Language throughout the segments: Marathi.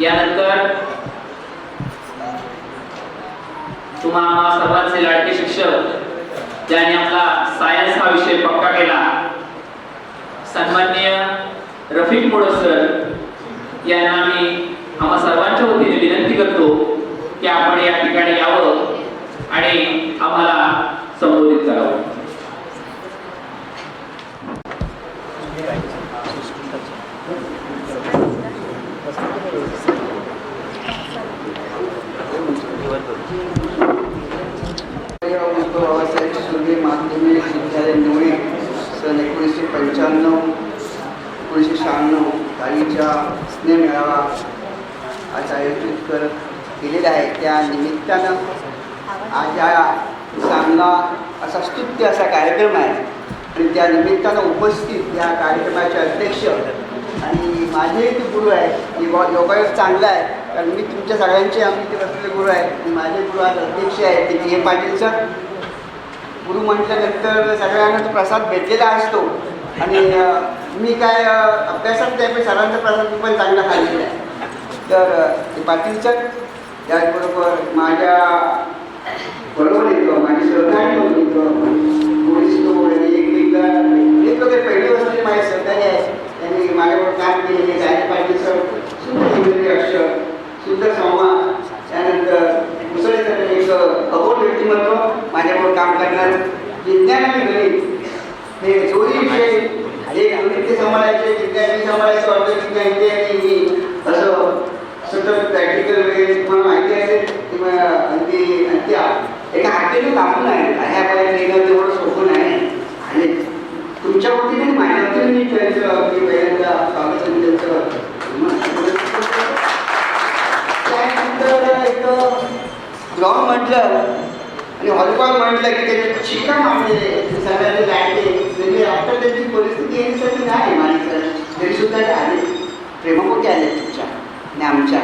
यानंतर तुम्हा आम्हा सर्वांचे लाडके शिक्षक ज्यांनी आपला सायन्स हा विषय पक्का केला सन्माननीय रफिक मोडक सर यांना मी आम्हा सर्वांच्या वतीने विनंती करतो की आपण या ठिकाणी यावं आणि आम्हाला संबोधित करावं. सुर्वे माध्यमिक विद्यालय मुळे सन एकोणीसशे पंच्याण्णव एकोणीसशे शहाण्णव तारीखच्या स्नेहमेळावा आज आयोजित करत केलेला आहे त्या निमित्तानं आज या चांगला असा स्तुत्य असा कार्यक्रम आहे. आणि त्या निमित्तानं उपस्थित या कार्यक्रमाचे अध्यक्ष आणि माझे ते गुरु आहे योगा योगायोग चांगला आहे. कारण मी तुमच्या सगळ्यांचे आम्ही ते बसलेले गुरु आहे आणि माझे गुरु आज अध्यक्ष आहेत ते हे पाटील सर. गुरु म्हटल्यानंतर सगळ्यांना तो प्रसाद भेटलेला असतो. आणि मी काय अभ्यासात नाही सरांचा प्रसाद पण चांगला खाल्लेला आहे. तर पाटीलच्या ते त्याचबरोबर माझ्या बरोबर येतो माझी सहकारी येतो. पोलीस लोक आणि वेगवेगळे पहिली वस्तू माझे सहकारी आहे त्यांनी माझ्यावर काम केलेले आहे पाटील सर सुंदर इंग्रजी अक्षर सुंदर संवाद. त्यानंतर मुसळे एक अबोध व्यक्तिमत्व. माझ्यावर काम करणार. विज्ञानाने आणि गणित. हे दोन्ही विषय एक गणित सांभाळायचे विज्ञानी सांभाळायचं वाटतं विज्ञान ते आणि मी असं सतत प्रॅक्टिकल वगैरे तुम्हाला माहिती असेल किंवा अगदी त्या एका हाकेने लांबून आहे ह्या पर्यंत येणं तेवढं सोपं नाही आणि तुमच्या वतीने माझ्या वतीने मी त्यांचं अगदी पहिल्यांदा स्वागत आणि त्यांचं त्यानंतर एक ग्राउंड म्हटलं आणि व्हॉलीबॉल म्हटलं की त्याचे शिका मारलेले सगळ्यांनी लाटले म्हणजे आता त्यांची परिस्थिती येण्यासाठी नाही माझी तरी सुद्धा ते आले प्रेमापोटी आले तुमच्या आणि आमच्या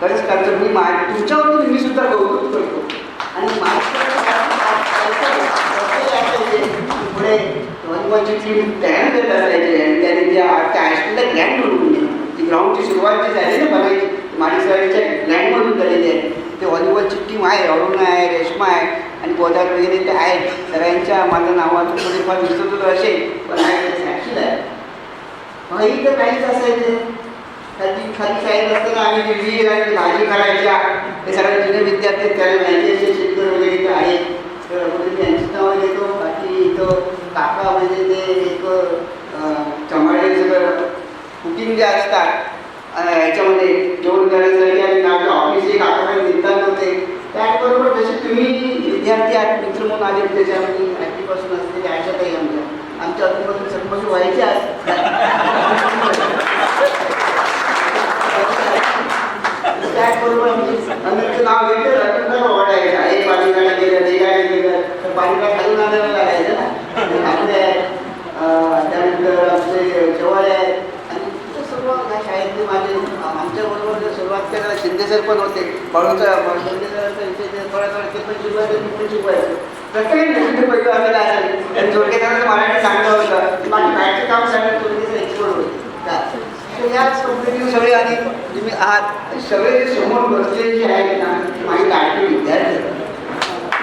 खरंच करतो मी मा तुमच्यावरून मी सुद्धा कौतुक करतो. आणि पुढे व्हॉलीबॉलची टीम तयार करत आणि त्याने त्या त्या हायस्कूलला ग्रँड म्हणून ती ग्राउंडची सुरुवात जी झाली ना बनायची माणिकसरांच्या ग्रँडमधून झालेली आहे ते व्हॉलीबॉलची टीम आहे अरुण आहे रेश्मा आहे आणि गोदार वगैरे ते आहेत सगळ्यांच्या माझ्या नावाचं थोडेफार विसरतो असेल पण आहे ते साक्षीला आहे मग इथं काहीच असायचे खाली खाली साईड असताना आम्ही विहीर आणि भाजी करायच्या ते सगळे जुने विद्यार्थी त्याला माहिती शिक्षक वगैरे इथं आहेत तर आपण त्यांची नावं घेतो बाकी इथं काका म्हणजे ते एक चमाळे सगळं कुकिंग जे असतात याच्यामध्ये जेवण करण्यासाठी आणि माझ्या ऑफिस एक आठवड्यात निघतात होते. त्याचबरोबर जसे तुम्ही विद्यार्थी आहात मित्र म्हणून आले त्याच्यामध्ये आधीपासून असलेले आशा आमच्या. आमच्या अजूनपासून सकमोशी व्हायचे त्याचबरोबर आमची अनेकचं नाव घेतलं रतनदार हे एक पाणीकडे गेलं ते काय गेलं तर पाणीला खालून नांदायला लागायचं ना? आपले त्यानंतर आमचे जेवाय आणि इथं सर्व ह्या शाळेतले माझे. आमच्याबरोबर जे सुरुवात करायला शिंदे सर पण होते. बळूचा शिंदे सरांचा ते ते पण शिकवायचे मी पण शिकवायचं प्रत्येक नवीन पहिलं असेल मराठी चांगलं होतं. बाकी बाहेरचं काम सगळं जोडकेचं एक्सपर्ट होते याच सगळे आधी तुम्ही आहात. सगळे जे समोर बसलेले जे आहेत ना ते माझे लाडके विद्यार्थी.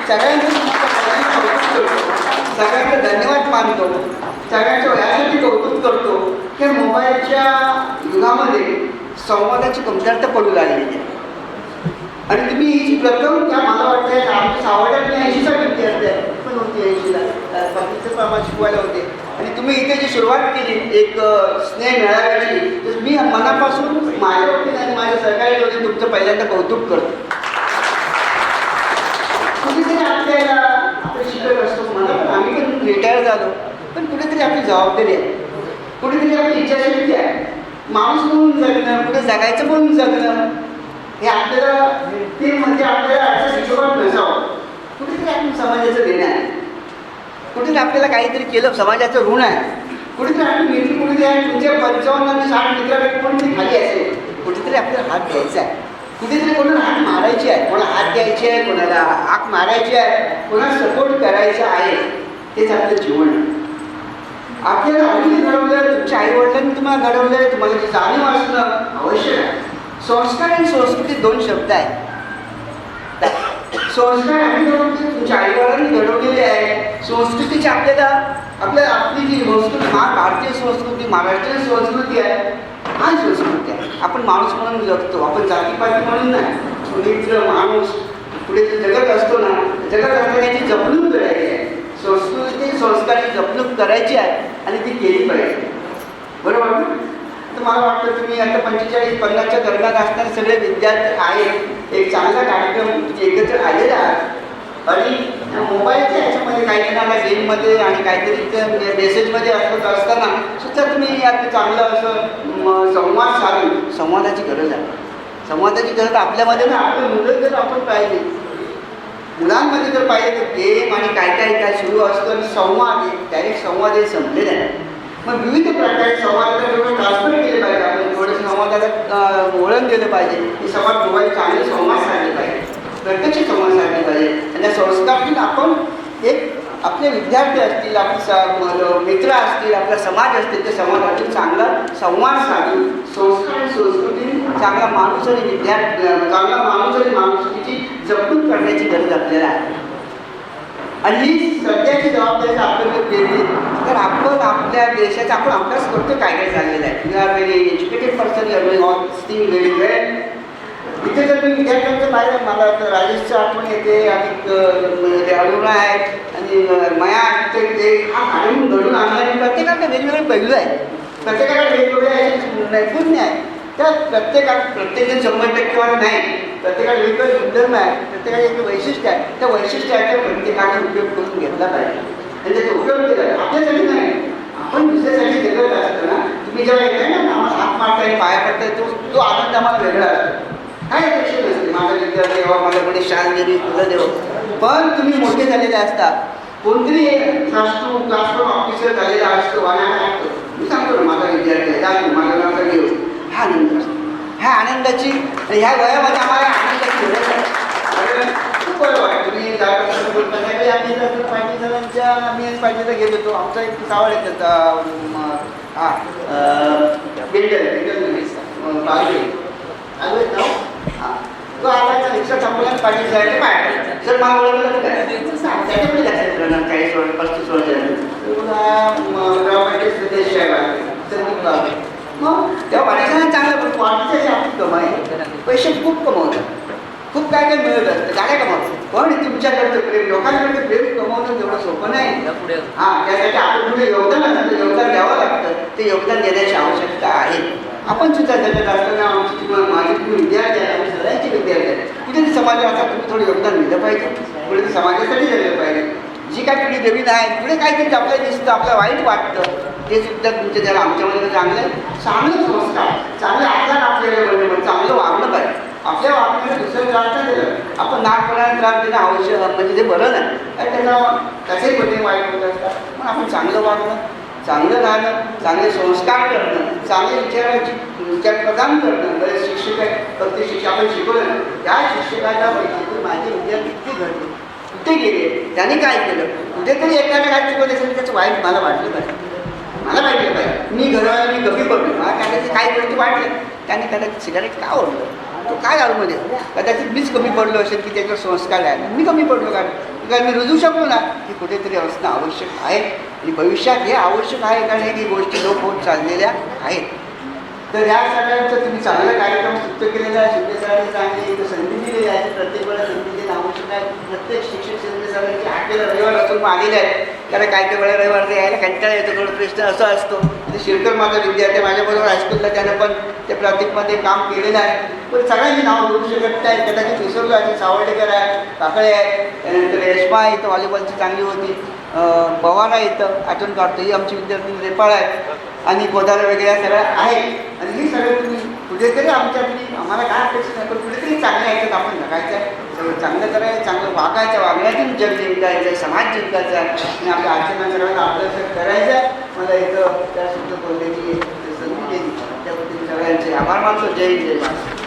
सगळ्यांचं सगळ्यांचं कौतुक करतो. सगळ्यांचं धन्यवाद मानतो. सगळ्यांचं यासाठी कौतुक करतो. की मोबाईलच्या युगामध्ये संवादाची कमतरता पडू लागलेली आहे. आणि तुम्ही ही प्रथम त्या मला वाटतं आमच्या सावड्यात मी ऐंशीचा विद्यार्थी आहे पण होती ऐंशीला बाकीचं शिकवायला होते. आणि तुम्ही इथे जी सुरुवात केली एक स्नेह मिळाव्याची तर मी मनापासून माझ्या वतीने आणि माझ्या सहकारी वतीने तुमचं पहिल्यांदा कौतुक करतो. कुठेतरी आपल्याला आपण शिकत असतो मला पण आम्ही पण रिटायर झालो पण कुठेतरी आपली जबाबदारी आहे. कुठेतरी आपली इच्छाशक्ती आहे. माणूस म्हणून जगणं कुठे जगायचं म्हणून जगणं हे आपल्याला ते म्हणजे आपल्याला असं हिशोबात नसावं. समाजाचं देणं आहे. कुठेतरी आपल्याला काहीतरी केलं समाजाचं ऋण आहे. कुठेतरी आपली मित्र कुठेतरी आहे तुमच्या पंचावन्न आणि साठ पण कोणतरी खाली असेल कुठेतरी आपल्याला हात द्यायचा आहे. कुठेतरी कोणाला हात मारायची आहे कोणाला हात द्यायची आहे कोणाला हाक मारायची आहे कोणाला सपोर्ट करायचा आहे तेच आपलं जीवन आहे. आपल्याला आईने घडवलं तुमच्या आई वडिलांनी तुम्हाला घडवलं तुम्हाला जाणीव असणं आवश्यक आहे. संस्कार आणि संस्कृती दोन शब्द आहेत. संस्कार आम्ही तुमच्या आईवडिलांनी घडवलेले आहे संस्कृतीची आपल्याला आपल्या आपली जी संस्कृती महा भारतीय संस्कृती महाराष्ट्रीयन संस्कृती आहे हा संस्कृती आहे आपण माणूस म्हणून जगतो आपण जातीपाती म्हणून नाही मित्र माणूस पुढे जे जगत असतो ना जगत असताना याची जपणूक करायची आहे संस्कृती संस्काराची जपणूक करायची आहे आणि ती केली पाहिजे बरोबर तर मला वाटतं तुम्ही आता पंचेचाळीस पन्नासच्या दरम्यान असणारे सगळे विद्यार्थी आहेत. एक चांगला कार्यक्रम एकत्र आलेला आणि मोबाईलच्या ह्याच्यामध्ये काही जणांना गेममध्ये आणि काहीतरी मेसेजमध्ये म्हणजे असत असताना सुद्धा तुम्ही यात चांगलं असं संवाद साधून संवादाची गरज आहे. संवादाची गरज आपल्यामध्ये ना आपल्या मुलं जर आपण पाहिले मुलांमध्ये जर पाहिजे तर गेम आणि काय काय काय सुरू असतं आणि संवाद डायरेक्ट संवाद हे संपलेले आहे. मग विविध प्रकारचे संवादाला थोडं ट्रान्सफर केले पाहिजे. आपण थोडं संवादाला वळण दिलं पाहिजे. की समाज मोबाईल चांगले संवाद साधले पाहिजे. प्रत्यक्ष संवाद साधले पाहिजे. आणि या संस्कारातून आपण एक आपले विद्यार्थी असतील आपले मित्र असतील आपला समाज असतील त्या समाजातील चांगला संवाद साधून संस्कार आणि संस्कृती चांगला माणूस आणि विद्यार्थी चांगला माणूस आणि माणुसकीची जपून करण्याची गरज आपल्याला आहे. आणि ही सध्याची जबाबदारी जर केली तर आपण आपल्या देशाचा आपण अभ्यास करतो काय काय झालेलं आहे. You are very educated person you are doing all thing very well इथे जर मी विद्यार्थ्यांचं पाहिलं मला तर राजेशचं आठवण येते आणि ते अरुणा आहेत आणि माया मया ते ते हा काढून घडून आणला प्रत्येकाकडे वेगवेगळे पैलू आहेत. प्रत्येकाकडे वेगवेगळे नैपुण्य आहे त्या प्रत्येकात प्रत्येकजण शंभर टक्केवारी नाही. प्रत्येकाला वेगवेगळे गुणधर्म आहे प्रत्येकाला एक वैशिष्ट्य आहे त्या वैशिष्ट्याचा प्रत्येकाने उपयोग करून घेतला पाहिजे. म्हणजे आणि त्याचा उपयोग केला आपल्यासाठी नाही. आपण दुसऱ्यासाठी वेगळं असतं ना. तुम्ही जेव्हा येताय ना आम्हाला हात मारताय पाय पाया पडताय तो तो आनंद आम्हाला वेगळा असतो. काय अपेक्षा नसते. माझा विद्यार्थी देवा माझ्या कोणी शान देवी फुलं देव पण तुम्ही मोठे झालेले असता. कोणतरी क्लासरूम क्लासरूम ऑफिसर झालेला असतो आणि ऐकतो. मी सांगतो ना माझा विद्यार्थी आहे जा तू, नाव घेऊ हा आनंद असतो. ह्या आनंदाची ह्या वयामध्ये आम्हाला आनंदाची गरज आहे कारण खूप बरं वाटतं तुम्ही जात असताना आम्ही जर पाहिजे जणांच्या आम्ही पाहिजे तर गेलो होतो. आमचा एक सावळ येत हा बिल्डर बिल्डर बाजू हां तो आला रिक्षा थांबवला आणि जायला तर काय? त्याच्यामध्ये सोड पस्तीस वर्ष सदस्य आहे मग तेव्हा पाटील चांगलं पण वाटतं पैसे खूप कमवतात. खूप काय काय मिळत असतं. गाड्या कमावतात. पण तुमच्याकडचं प्रेम लोकांकडचं प्रेम कमवणं तेवढं सोपं नाही. हा त्यासाठी आपण कुठे योगदान असतं. योगदान द्यावं लागतं. ते योगदान देण्याची आवश्यकता आहे. आपण सुद्धा जगत असताना आमची तुम्हाला माझे तुम्ही विद्यार्थी आहे आम्ही सगळ्यांचे विद्यार्थी आहेत कुठे समाजात तुम्ही थोडं योगदान दिलं पाहिजे. पुढे समाजासाठी दिलं पाहिजे. जी काय पिढी नवीन आहे पुढे काहीतरी आपल्याला दिसतं आपल्याला वाईट वाटतं ते सुद्धा तुमच्या त्याला आमच्यामध्ये चांगलं आहे. चांगलं संस्कार चांगलं आपल्याला म्हणजे म्हणजे चांगलं वागणं पाहिजे आपल्या वागण्याला दुसरं त्रास नाही दिलं आपण नागपणाने त्रास देणं आवश्यक म्हणजे ते बरं नाही कारण त्यांना त्याचेही बदल वाईट होत असतात. पण आपण चांगलं वागणं चांगलं राहणं चांगले संस्कार करणं चांगले विचाराची विचार प्रदान करणं बरेच शिक्षक आहेत प्रत्येक शिक्षक आपण शिकवलं ना त्या शिक्षकाच्या माहिती माझे विद्यार्थी किती घडले कुठे गेले त्याने काय केलं कुठेतरी एखाद्या काय शिकवलं असेल त्याचं वाईट मला वाटलं पाहिजे मला वाटलं पाहिजे मी घरवाला मी गप्पी पडलो. मला त्याचे काही गोष्टी वाटले त्याने कदाचित सिगारेट का ओढलं? तो काय दारूमध्ये म्हणजे? कदाचित मीच कमी पडलो असेल की त्याच्यावर संस्कार आहे. मी कमी पडलो कारण कारण मी रुजू शकलो ना की कुठेतरी असणं आवश्यक आहे. आणि भविष्यात हे आवश्यक आहे कारण हे गोष्टी लोक होत चाललेल्या आहेत. तर या सगळ्यांचं तुम्ही चांगला कार्यक्रम सुद्धा केलेला आहे. शिंदे चांगली इथं संधी दिलेली आहे. प्रत्येक वेळा संधी देणं आवश्यक आहे. प्रत्येक शिक्षक शिंदे सरांची आठवेला रविवार असून मग आलेले आहेत. कारण काय काही वेळा रविवार यायला कंटाळा येतो थोडं प्रश्न असा असतो. शिरकर माझा विद्यार्थी माझ्याबरोबर हायस्कूलला त्यानं पण त्या प्रतीकमध्ये काम केलेलं आहे. पण सगळ्यांची नावं बोलू शकत नाही. कदाचित विसरलो आहे सावर्डेकर आहे काकळे आहे त्यानंतर यशमा इथं व्हॉलीबॉलची चांगली होती. अं, पवार आहे इथं आठवण काढतो. ही आमची विद्यार्थी नेपाळ आहे. आणि गोदारा वगैरे सगळ्या आहे आणि हे सगळं तुम्ही कुठेतरी आमच्यातली आम्हाला काय अपेक्षा नाही पण कुठेतरी चांगलं याच्यात आपण जगायचं आहे. सगळं चांगलं करायचं चांगलं वागायचं वागण्यातून जग जिंकायचं समाज जिंकायचा आणि आपल्या आचरण सगळ्यांना आपलं करायचं आहे. मला इथं त्या शब्द बोलण्याची संधी दिली. त्याबद्दल सगळ्यांचे आभार मानतो. जय जय महाराष्ट्र.